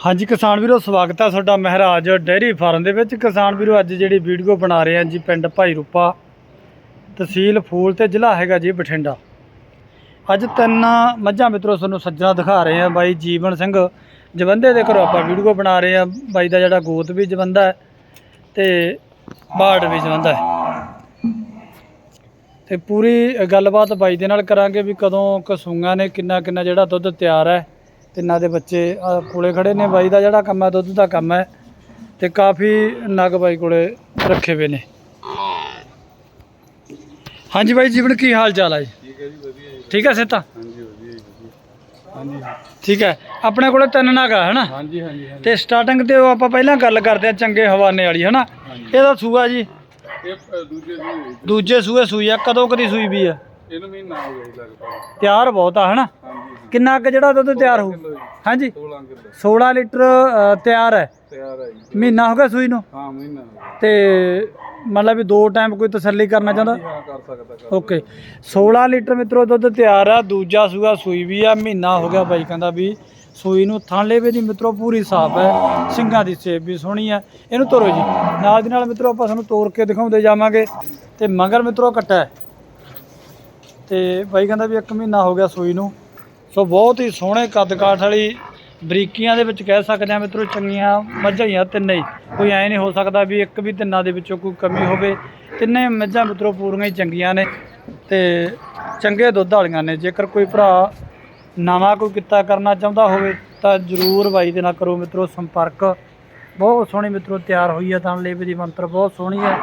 ਹਾਂਜੀ ਕਿਸਾਨ ਵੀਰੋ, ਸਵਾਗਤ ਹੈ ਤੁਹਾਡਾ ਮਹਾਰਾਜ ਡੇਅਰੀ ਫਾਰਮ ਦੇ ਵਿੱਚ। ਕਿਸਾਨ ਵੀਰੋ, ਅੱਜ ਜਿਹੜੀ ਵੀਡੀਓ ਬਣਾ ਰਹੇ ਹਾਂ ਜੀ ਪਿੰਡ ਭਾਈ ਰੂਪਾ ਤਹਿਸੀਲ ਫੂਲ ਤੇ ਜ਼ਿਲ੍ਹਾ ਹੈਗਾ ਜੀ ਬਠਿੰਡਾ। ਅੱਜ ਤਿੰਨ ਮੱਝਾਂ ਮਿੱਤਰੋ, ਤੁਹਾਨੂੰ ਸੱਜਣਾ ਦਿਖਾ ਰਹੇ ਹਾਂ ਬਾਈ ਜੀਵਨ ਸਿੰਘ। ਜਵੰਦੇ ਦੇ ਘਰੋਂ ਆਪਾਂ ਵੀਡੀਓ ਬਣਾ ਰਹੇ ਹਾਂ। ਬਾਈ ਦਾ ਜਿਹੜਾ ਗੋਤ ਵੀ ਜਵੰਦਾ ਹੈ ਤੇ ਬਾੜ ਵੀ ਜਵੰਦਾ ਹੈ। ਤੇ ਪੂਰੀ ਗੱਲਬਾਤ ਬਾਈ ਦੇ ਨਾਲ ਕਰਾਂਗੇ ਵੀ ਕਦੋਂ ਕਸੂਆਂ ਨੇ ਕਿੰਨਾ ਕਿੰਨਾ ਜਿਹੜਾ ਦੁੱਧ ਤਿਆਰ ਹੈ। ਤਿੰਨਾਂ ਦੇ ਬੱਚੇ ਕੋਲੇ ਖੜੇ ਨੇ ਬਾਈ ਦਾ ਜਿਹੜਾ ਕੰਮ ਹੈ ਦੁੱਧ ਦਾ ਕੰਮ ਹੈ ਤੇ ਕਾਫੀ ਨਗ ਬਾਈ ਕੋਲੇ ਰੱਖੇ ਹੋਏ ਨੇ। ਹਾਂਜੀ ਬਾਈ ਜੀਵਨ ਕੀ ਹਾਲ ਚਾਲ ਹੈ ਜੀ? ਠੀਕ ਹੈ ਜੀ ਵਧੀਆ ਜੀ। ਠੀਕ ਹੈ ਸੇਤਾ ਹਾਂਜੀ ਵਧੀਆ ਜੀ ਵਧੀਆ। ਹਾਂਜੀ ਠੀਕ ਹੈ। ਆਪਣੇ ਕੋਲੇ ਤਿੰਨ ਨਗ ਆ ਹਨਾ? ਹਾਂਜੀ ਹਾਂਜੀ ਹਾਂਜੀ। ਤੇ ਸਟਾਰਟਿੰਗ ਤੇ ਉਹ ਆਪਾਂ ਪਹਿਲਾਂ ਗੱਲ ਕਰਦੇ ਆ ਚੰਗੇ ਹਵਾਨੇ ਵਾਲੀ ਹਨਾ। ਇਹਦਾ ਸੂਆ ਜੀ? ਇਹ ਦੂਜੇ ਸੂਏ ਸੂਈ ਆ ਕਦੋਂ ਕਦੀ ਸੂਈ ਵੀ ਆ? ਇਹਨੂੰ ਮਹੀਨਾ ਹੋ ਗਿਆ ਜੀ ਲਗਭਗ। ਤਿਆਰ ਬਹੁਤ ਆ ਹਨਾ? ਕਿੰਨਾ ਕੁ ਜਿਹੜਾ ਦੁੱਧ ਤਿਆਰ ਹੋ ਹਾਂਜੀ। 16 ਕਿਲੋ। 16 ਲੀਟਰ ਅ, ਤਿਆਰ ਹੈ। ਤਿਆਰ ਹੈ ਜੀ। ਮਹੀਨਾ ਹੋ ਗਿਆ ਸੂਈ ਨੂੰ? ਹਾਂ ਮਹੀਨਾ ਹੋ ਗਿਆ। ਤੇ ਮਤਲਬ ਵੀ ਦੋ ਟਾਈਮ ਕੋਈ ਤਸੱਲੀ ਕਰਨਾ ਚਾਹੁੰਦਾ? ਜੀ, ਹਾਂ ਕਰ ਸਕਦਾ ਕਰ ਓਕੇ। 16 ਲੀਟਰ ਮਿੱਤਰੋ ਦੁੱਧ ਤਿਆਰ ਆ। ਦੂਜਾ ਸੂਆ ਸੂਈ ਵੀ ਆ। ਮਹੀਨਾ ਹੋ ਗਿਆ ਬਾਈ ਕਹਿੰਦਾ ਵੀ ਸੂਈ ਨੂੰ। ਥਾਂਲੇਵੇ ਦੀ ਮਿੱਤਰੋ ਪੂਰੀ ਸਾਫ਼ ਹੈ। ਸਿੰਘਾਂ ਦੀ ਸੇਬ ਵੀ ਸੋਹਣੀ ਆ। ਇਹਨੂੰ ਤੋਰੋ ਜੀ। ਨਾਲ ਦੀ ਨਾਲ ਮਿੱਤਰੋ ਆਪਾਂ ਤੁਹਾਨੂੰ ਤੋੜ ਕੇ ਦਿਖਾਉਂਦੇ ਜਾਵਾਂਗੇ। ਤੇ ਮਗਰ ਮਿੱਤਰੋ ਕੱਟਾ ਹੈ। ਤੇ ਬਾਈ ਕਹਿੰਦਾ ਵੀ ਇੱਕ ਮਹੀਨਾ ਹੋ ਗਿਆ ਸੂਈ ਨੂੰ। ਸੋ ਬਹੁਤ ਹੀ ਸੋਹਣੇ ਕੱਦ ਕਾਠ ਵਾਲੀ ਬਰੀਕੀਆਂ ਦੇ ਵਿੱਚ ਕਹਿ ਸਕਦੇ ਆ ਮਿੱਤਰੋ, ਚੰਗੀਆਂ ਮੱਝਾਂ ਹੀ ਆ ਤਿੰਨੇ ਹੀ। ਕੋਈ ਐ ਨਹੀਂ ਹੋ ਸਕਦਾ ਵੀ ਇੱਕ ਵੀ ਤਿੰਨਾਂ ਦੇ ਵਿੱਚੋਂ ਕੋਈ ਕਮੀ ਹੋਵੇ। ਤਿੰਨੇ ਮੱਝਾਂ ਮਿੱਤਰੋ ਪੂਰੀਆਂ ਹੀ ਚੰਗੀਆਂ ਨੇ ਤੇ ਚੰਗੇ ਦੁੱਧ ਵਾਲੀਆਂ ਨੇ। ਜੇਕਰ ਕੋਈ ਭਰਾ ਨਵਾਂ ਕੋਈ ਕਿੱਤਾ ਕਰਨਾ ਚਾਹੁੰਦਾ ਹੋਵੇ ਤਾਂ ਜਰੂਰ ਬਾਈ ਦੇ ਨਾਲ ਕਰੋ ਮਿੱਤਰੋ ਸੰਪਰਕ। ਬਹੁਤ ਸੋਹਣੀ ਮਿੱਤਰੋ ਤਿਆਰ ਹੋਈ ਹੈ ਤਾਂ ਲੇਵੇ ਦੀ ਮੰਤਰ ਬਹੁਤ ਸੋਹਣੀ ਹੈ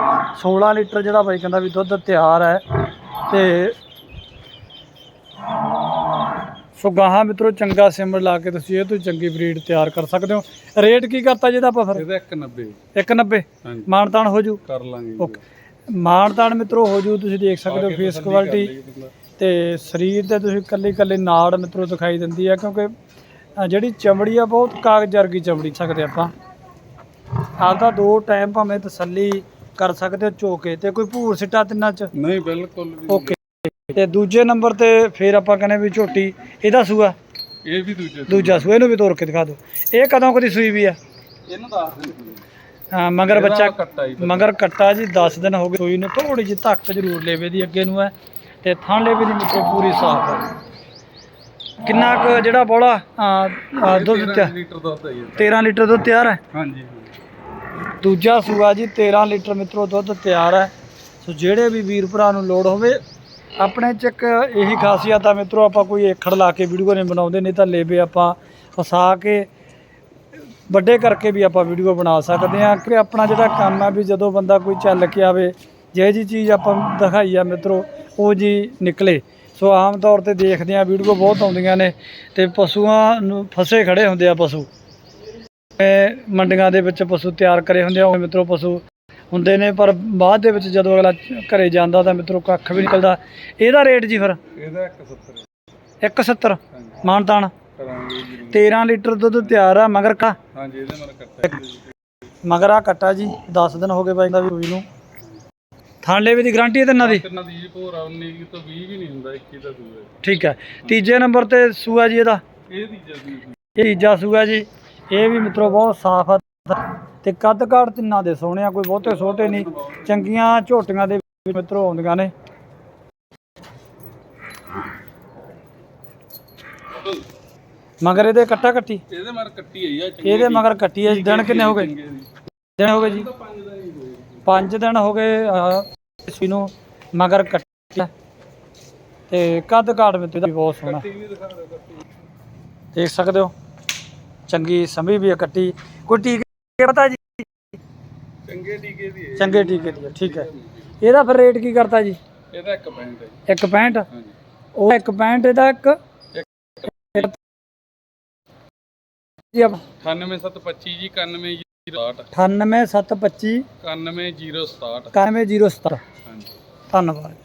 16 ਲੀਟਰ ਜਿਹੜਾ ਬਾਈ ਕਹਿੰਦਾ ਵੀ ਦੁੱਧ ਤਿਆਰ ਹੈ ਤੇ ਸੋ ਗਾਹਾਂ ਮਿੱਤਰੋ ਚੰਗਾ ਸਿਮਰ ਲਾ ਕੇ ਤੁਸੀਂ ਇਹ ਤੋਂ ਚੰਗੀ ਬਰੀਡ ਤਿਆਰ ਕਰ ਸਕਦੇ ਹੋ। ਰੇਟ ਕੀ ਕਰਤਾ ਜਿਹਦਾ ਆਪਾਂ ਫਿਰ? ਇਹਦਾ 190 190 ਹਾਂਜੀ। ਮਾਨਤਾਨ ਹੋ ਜੂ? ਕਰ ਲਾਂਗੇ। ਓਕੇ। ਮਾਨਤਾਨ ਮਿੱਤਰੋ ਹੋ ਜੂ ਤੁਸੀਂ ਦੇਖ ਸਕਦੇ ਹੋ ਆ ਫੇਸ ਕੁਆਲਿਟੀ। ਤੇ ਸਰੀਰ ਤੇ ਤੁਸੀਂ ਕੱਲੀ ਕੱਲੀ ਨਾੜ ਮਿੱਤਰੋ ਦਿਖਾਈ ਦਿੰਦੀ ਹੈ ਕਿਉਂਕਿ ਜਿਹੜੀ ਚਮੜੀ ਆ ਬਹੁਤ ਕਾਗਜ਼ ਵਰਗੀ ਚਮੜੀ ਸਕਦੇ ਆਪਾਂ। ਆਪਦਾ ਦੋ ਟਾਈਮ ਭਾਵੇਂ ਤਸੱਲੀ ਕਰ ਸਕਦੇ ਹੋ ਚੋਕੇ ਤੇ ਕੋਈ ਭੂਰ ਸਿੱਟਾ ਤਿੰਨਾਂ ਚ? ਨਹੀਂ ਬਿਲਕੁਲ ਵੀ ਓਕੇ। ਤੇ ਦੂਜੇ ਨੰਬਰ ਤੇ ਫਿਰ ਆਪਾਂ ਕਹਿੰਦੇ ਵੀ ਝੋਟੀ ਇਹਦਾ ਸੂਆ। ਇਹ ਵੀ ਦੂਜੇ ਦੂਜਾ ਸੂਆ ਇਹਨੂੰ ਵੀ ਤੋੜ ਕੇ ਦਿਖਾ ਦਿਓ। ਇਹ ਕਦੋਂ ਕਦੀ ਸੂਈ ਵੀ ਆ? ਇਹਨੂੰ ਦੱਸ ਦਿੰਦੇ ਹਾਂ, ਮਗਰ ਬੱਚਾ ਮਗਰ ਕੱਟਾ ਜੀ 10 ਦਿਨ ਹੋ ਗਏ। ਸੂਈ ਨੂੰ ਥੋੜੀ ਜਿਹੀ ਧੱਕ ਜ਼ਰੂਰ ਲੇਵੇ ਦੀ ਅੱਗੇ ਨੂੰ ਹੈ ਤੇ ਥਾਂ ਲੇਵੇ ਦੀ ਮਿੱਟੋ ਪੂਰੀ ਸਾਫ਼ ਹੈ। ਕਿੰਨਾ ਕੁ ਜਿਹੜਾ ਬੋਲਾ ਦੁੱਧ 13 ਤਿਆ- ਲੀਟਰ ਦੁੱਧ ਹੈ ਜੀ 13 ਲੀਟਰ ਦੁੱਧ ਤਿਆਰ ਹੈ? ਹਾਂਜੀ। ਦੂਜਾ ਸੂਆ ਜੀ 13 ਲੀਟਰ ਮਿੱਤਰੋ ਦੁੱਧ ਤਿਆਰ ਹੈ। ਸੋ ਜਿਹੜੇ ਵੀ ਵੀਰ ਭਰਾ ਨੂੰ ਲੋੜ ਹੋਵੇ ਆਪਣੇ ਚ ਇੱਕ ਇਹੀ ਖਾਸੀਅਤ ਆ ਮਿੱਤਰੋ, ਆਪਾਂ ਕੋਈ ਏਖੜ ਲਾ ਕੇ ਵੀਡੀਓ ਨਹੀਂ ਬਣਾਉਂਦੇ, ਨਹੀਂ ਤਾਂ ਲੇਵੇ ਆਪਾਂ ਫਸਾ ਕੇ ਵੱਡੇ ਕਰਕੇ ਵੀ ਆਪਾਂ ਵੀਡੀਓ ਬਣਾ ਸਕਦੇ ਹਾਂ। ਕਿ ਆਪਣਾ ਜਿਹੜਾ ਕੰਮ ਆ ਵੀ ਜਦੋਂ ਬੰਦਾ ਕੋਈ ਚੱਲ ਕੇ ਆਵੇ, ਜਿਹੇ ਜੀ ਚੀਜ਼ ਆਪਾਂ ਦਿਖਾਈ ਆ ਮਿੱਤਰੋ, ਉਹ ਜੀ ਨਿਕਲੇ। ਸੋ ਆਮ ਤੌਰ ਤੇ ਦੇਖਦੇ ਆ ਵੀਡੀਓ ਬਹੁਤ ਆਉਂਦੀਆਂ ਨੇ ਤੇ ਪਸ਼ੂਆਂ ਨੂੰ ਫਸੇ ਖੜੇ ਹੁੰਦੇ ਆ ਪਸ਼ੂ। ਮੰਡੀਆਂ ਦੇ ਵਿੱਚ ਪਸ਼ੂ ਤਿਆਰ ਕਰੇ ਹੁੰਦੇ ਆ, ਉਹ ਮਿੱਤਰੋ ਪਸ਼ੂ ਹੁੰਦੇ ਨੇ ਪਰ ਬਾਅਦ ਦੇ ਵਿੱਚ ਜਦੋਂ ਅਗਲਾ ਘਰੇ ਜਾਂਦਾ ਤਾਂ ਮਿੱਤਰੋ ਕੱਖ ਵੀ ਨਿਕਲਦਾ। ਇਹਦਾ ਰੇਟ ਜੀ ਫਿਰ? ਇਹਦਾ 170 170 ਹਾਂਜੀ। ਮਾਨਤਾਨ ਕਰਾਂਗੇ ਜੀ। 13 ਲੀਟਰ ਦੁੱਧ ਤਿਆਰ ਆ ਮਗਰ ਕਾ? ਹਾਂਜੀ ਇਹਦੇ ਨਾਲ ਕੱਟਾ। ਮਗਰ ਆ ਕੱਟਾ ਜੀ 10 ਦਿਨ ਹੋ ਗਏ ਬਾਈ ਦਾ ਵੀ ਨੂੰ। ਥਾਂਲੇ ਵੀ ਦੀ ਗਾਰੰਟੀ ਹੈ ਤੇ ਇਹਨਾਂ ਦੀ? ਕਿੰਨਾ ਦੀ ਜੀ ਭੋਰਾ 19 ਤੋਂ 20 ਵੀ ਨਹੀਂ ਹੁੰਦਾ 21 ਦਾ ਦੂਆ ਠੀਕ ਹੈ। ਤੀਜੇ ਨੰਬਰ ਤੇ ਸੂਆ ਜੀ ਇਹਦਾ? ਇਹ ਦੀ ਜਲਦੀ ਇਹ ਤੀਜਾ ਸੂਆ ਜੀ। ਇਹ ਵੀ ਮਿੱਤਰੋ ਬਹੁਤ ਸਾਫ਼ ਆ। ਤੇ ਕੱਦ ਕਾਠ ਤਿੰਨਾਂ ਦੇ ਸੋਹਣੇ ਆ ਕੋਈ ਬਹੁਤੇ ਛੋਟੇ ਨਹੀਂ। ਚੰਗੀਆਂ ਝੋਟੀਆਂ ਦੇ ਵਿੱਚ ਮਿੱਤਰੋ ਆਉਂਦੀਆਂ ਨੇ। ਮਗਰ ਇਹਦੇ ਕੱਟਾ ਕੱਟੀ। ਇਹਦੇ ਮਰ ਕੱਟੀ ਆਈ ਆ ਚੰਗੀ ਇਹਦੇ ਮਗਰ ਕੱਟੀ ਹੈ ਦਿਨ ਕਿੰਨੇ ਹੋ ਗਏ? ਦਿਨ ਹੋ ਗਏ ਜੀ। ਪੰਜ ਦਾ ਹੀ ਹੋਏ ਪੰਜ ਦਿਨ ਹੋ ਗਏ ਇਸ ਨੂੰ ਮਗਰ ਕੱਟਿਆ। ਤੇ ਕੱਦ ਕਾਠ ਮਿੱਤਰ ਦਾ ਵੀ ਬਹੁਤ ਸੋਹਣਾ। ਕੱਟੀ ਦਿਖਾ ਕੱਟੀ ਸਕਦੇ ਹੋ। ਚੰਗੀ ਸਮੀ ਵੀ ਹੈ ਕੱਟੀ। ਕੋਈ ਟੀਕੇ ਪਤਾ ਜੀ? ਚੰਗੇ ਟੀਕੇ ਦੀ ਹੈ ਚੰਗੇ ਟੀਕੇ ਦੀ ਹੈ, ਠੀਕ ਹੈ। ਇਹਦਾ ਫਿਰ ਰੇਟ ਕੀ ਕਰਤਾ ਜੀ? ਇਹਦਾ ਇੱਕ ਪੈਂਟ ਹੈ 165 ਹਾਂਜੀ। ਉਹ 165 ਇਹਦਾ ਇੱਕ ਜੀ ਆਪ 98725 ਜੀ 91060 98725 91067 91067 ਹਾਂਜੀ। ਧੰਨਵਾਦ।